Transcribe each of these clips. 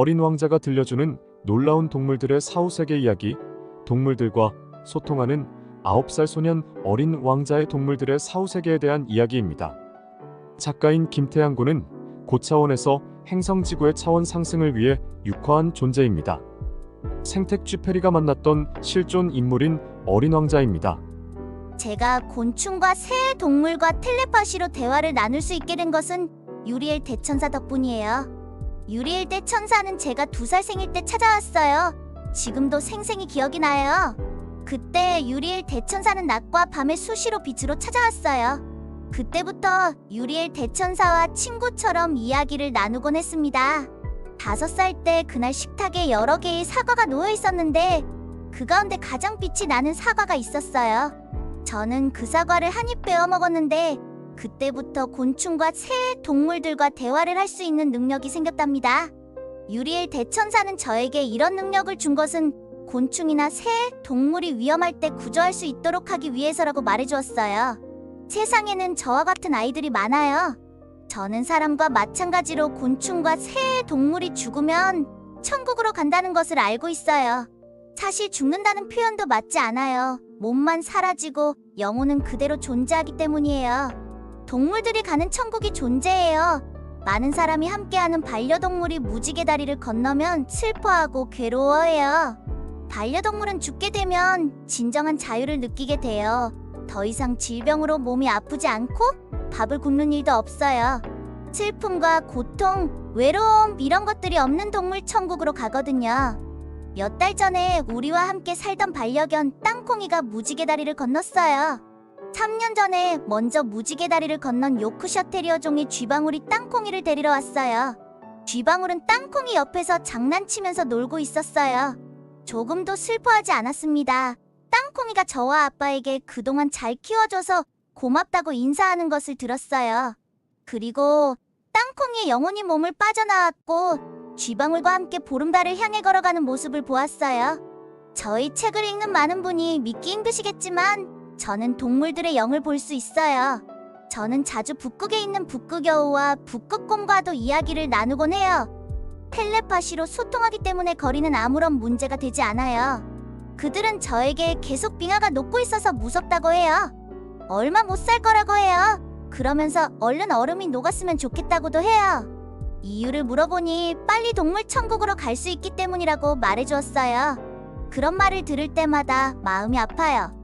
어린 왕자가 들려주는 놀라운 동물들의 사후세계 이야기, 동물들과 소통하는 9살 소년 어린 왕자의 동물들의 사후세계에 대한 이야기입니다. 작가인 김태양 군은 고차원에서 행성지구의 차원 상승을 위해 육화한 존재입니다. 생택쥐 페리가 만났던 실존 인물인 어린 왕자입니다. 제가 곤충과 새 동물과 텔레파시로 대화를 나눌 수 있게 된 것은 유리엘 대천사 덕분이에요. 유리엘 대천사는 제가 두 살 생일 때 찾아왔어요. 지금도 생생히 기억이 나요. 그때 유리엘 대천사는 낮과 밤에 수시로 빛으로 찾아왔어요. 그때부터 유리엘 대천사와 친구처럼 이야기를 나누곤 했습니다. 다섯 살 때 그날 식탁에 여러 개의 사과가 놓여 있었는데 그 가운데 가장 빛이 나는 사과가 있었어요. 저는 그 사과를 한 입 베어 먹었는데 그때부터 곤충과 새 동물들과 대화를 할 수 있는 능력이 생겼답니다. 유리엘 대천사는 저에게 이런 능력을 준 것은 곤충이나 새 동물이 위험할 때 구조할 수 있도록 하기 위해서라고 말해주었어요. 세상에는 저와 같은 아이들이 많아요. 저는 사람과 마찬가지로 곤충과 새 동물이 죽으면 천국으로 간다는 것을 알고 있어요. 사실 죽는다는 표현도 맞지 않아요. 몸만 사라지고 영혼은 그대로 존재하기 때문이에요. 동물들이 가는 천국이 존재해요. 많은 사람이 함께하는 반려동물이 무지개 다리를 건너면 슬퍼하고 괴로워해요. 반려동물은 죽게 되면 진정한 자유를 느끼게 돼요. 더 이상 질병으로 몸이 아프지 않고 밥을 굶는 일도 없어요. 슬픔과 고통, 외로움 이런 것들이 없는 동물 천국으로 가거든요. 몇 달 전에 우리와 함께 살던 반려견 땅콩이가 무지개 다리를 건넜어요. 3년 전에 먼저 무지개 다리를 건넌 요크셔 테리어 종의 쥐방울이 땅콩이를 데리러 왔어요. 쥐방울은 땅콩이 옆에서 장난치면서 놀고 있었어요. 조금도 슬퍼하지 않았습니다. 땅콩이가 저와 아빠에게 그동안 잘 키워줘서 고맙다고 인사하는 것을 들었어요. 그리고 땅콩이의 영혼이 몸을 빠져나왔고 쥐방울과 함께 보름달을 향해 걸어가는 모습을 보았어요. 저희 책을 읽는 많은 분이 믿기 힘드시겠지만 저는 동물들의 영을 볼 수 있어요. 저는 자주 북극에 있는 북극여우와 북극곰과도 이야기를 나누곤 해요. 텔레파시로 소통하기 때문에 거리는 아무런 문제가 되지 않아요. 그들은 저에게 계속 빙하가 녹고 있어서 무섭다고 해요. 얼마 못 살 거라고 해요. 그러면서 얼른 얼음이 녹았으면 좋겠다고도 해요. 이유를 물어보니 빨리 동물 천국으로 갈 수 있기 때문이라고 말해주었어요. 그런 말을 들을 때마다 마음이 아파요.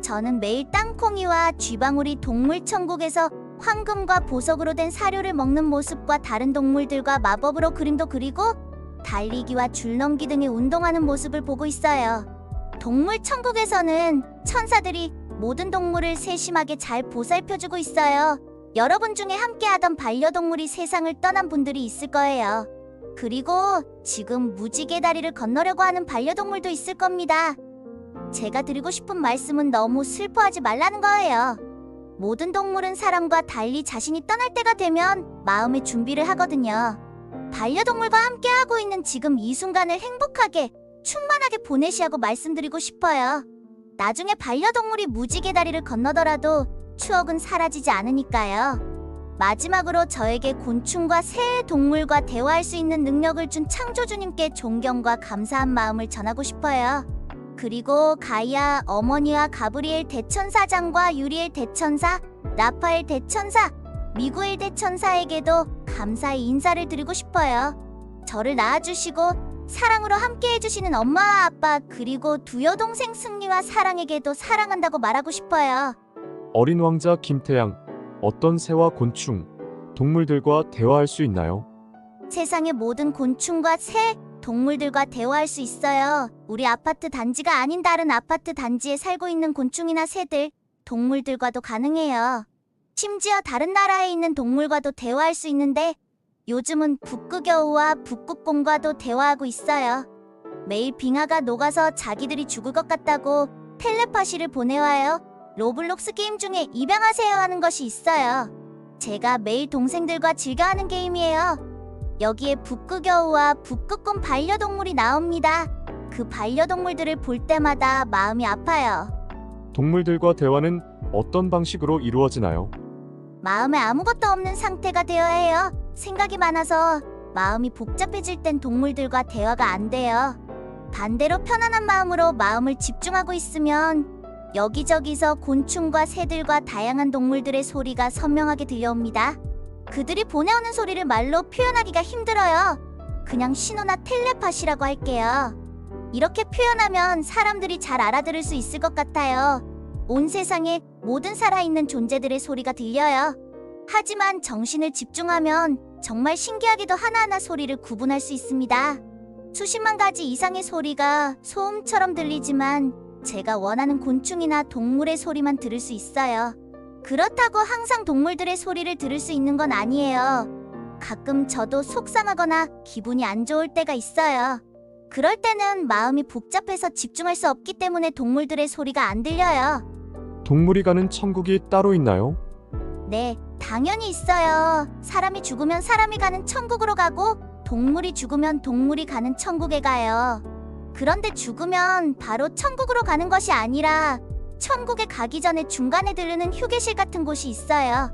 저는 매일 땅콩이와 쥐방울이 동물 천국에서 황금과 보석으로 된 사료를 먹는 모습과 다른 동물들과 마법으로 그림도 그리고 달리기와 줄넘기 등의 운동하는 모습을 보고 있어요. 동물 천국에서는 천사들이 모든 동물을 세심하게 잘 보살펴주고 있어요. 여러분 중에 함께하던 반려동물이 세상을 떠난 분들이 있을 거예요. 그리고 지금 무지개 다리를 건너려고 하는 반려동물도 있을 겁니다. 제가 드리고 싶은 말씀은 너무 슬퍼하지 말라는 거예요. 모든 동물은 사람과 달리 자신이 떠날 때가 되면 마음의 준비를 하거든요. 반려동물과 함께하고 있는 지금 이 순간을 행복하게, 충만하게 보내시라고 말씀드리고 싶어요. 나중에 반려동물이 무지개 다리를 건너더라도 추억은 사라지지 않으니까요. 마지막으로 저에게 곤충과 새 동물과 대화할 수 있는 능력을 준 창조주님께 존경과 감사한 마음을 전하고 싶어요. 그리고 가이아 어머니와 가브리엘 대천사장과 유리엘 대천사, 라파엘 대천사, 미구엘 대천사에게도 감사의 인사를 드리고 싶어요. 저를 낳아주시고 사랑으로 함께 해주시는 엄마와 아빠 그리고 두 여동생 승리와 사랑에게도 사랑한다고 말하고 싶어요. 어린 왕자 김태양, 어떤 새와 곤충, 동물들과 대화할 수 있나요? 세상의 모든 곤충과 새, 동물들과 대화할 수 있어요. 우리 아파트 단지가 아닌 다른 아파트 단지에 살고 있는 곤충이나 새들, 동물들과도 가능해요. 심지어 다른 나라에 있는 동물과도 대화할 수 있는데 요즘은 북극여우와 북극곰과도 대화하고 있어요. 매일 빙하가 녹아서 자기들이 죽을 것 같다고 텔레파시를 보내와요. 로블록스 게임 중에 입양하세요 하는 것이 있어요. 제가 매일 동생들과 즐겨하는 게임이에요. 여기에 북극여우와 북극곰 반려동물이 나옵니다. 그 반려동물들을 볼 때마다 마음이 아파요. 동물들과 대화는 어떤 방식으로 이루어지나요? 마음에 아무것도 없는 상태가 되어야 해요. 생각이 많아서 마음이 복잡해질 땐 동물들과 대화가 안 돼요. 반대로 편안한 마음으로 마음을 집중하고 있으면 여기저기서 곤충과 새들과 다양한 동물들의 소리가 선명하게 들려옵니다. 그들이 보내오는 소리를 말로 표현하기가 힘들어요. 그냥 신호나 텔레파시라고 할게요. 이렇게 표현하면 사람들이 잘 알아들을 수 있을 것 같아요. 온 세상에 모든 살아있는 존재들의 소리가 들려요. 하지만 정신을 집중하면 정말 신기하게도 하나하나 소리를 구분할 수 있습니다. 수십만 가지 이상의 소리가 소음처럼 들리지만 제가 원하는 곤충이나 동물의 소리만 들을 수 있어요. 그렇다고 항상 동물들의 소리를 들을 수 있는 건 아니에요. 가끔 저도 속상하거나 기분이 안 좋을 때가 있어요. 그럴 때는 마음이 복잡해서 집중할 수 없기 때문에 동물들의 소리가 안 들려요. 동물이 가는 천국이 따로 있나요? 네, 당연히 있어요. 사람이 죽으면 사람이 가는 천국으로 가고 동물이 죽으면 동물이 가는 천국에 가요. 그런데 죽으면 바로 천국으로 가는 것이 아니라 천국에 가기 전에 중간에 들르는 휴게실 같은 곳이 있어요.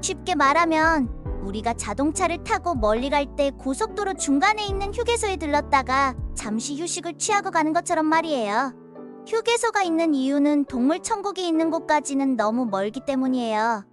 쉽게 말하면 우리가 자동차를 타고 멀리 갈 때 고속도로 중간에 있는 휴게소에 들렀다가 잠시 휴식을 취하고 가는 것처럼 말이에요. 휴게소가 있는 이유는 동물 천국이 있는 곳까지는 너무 멀기 때문이에요.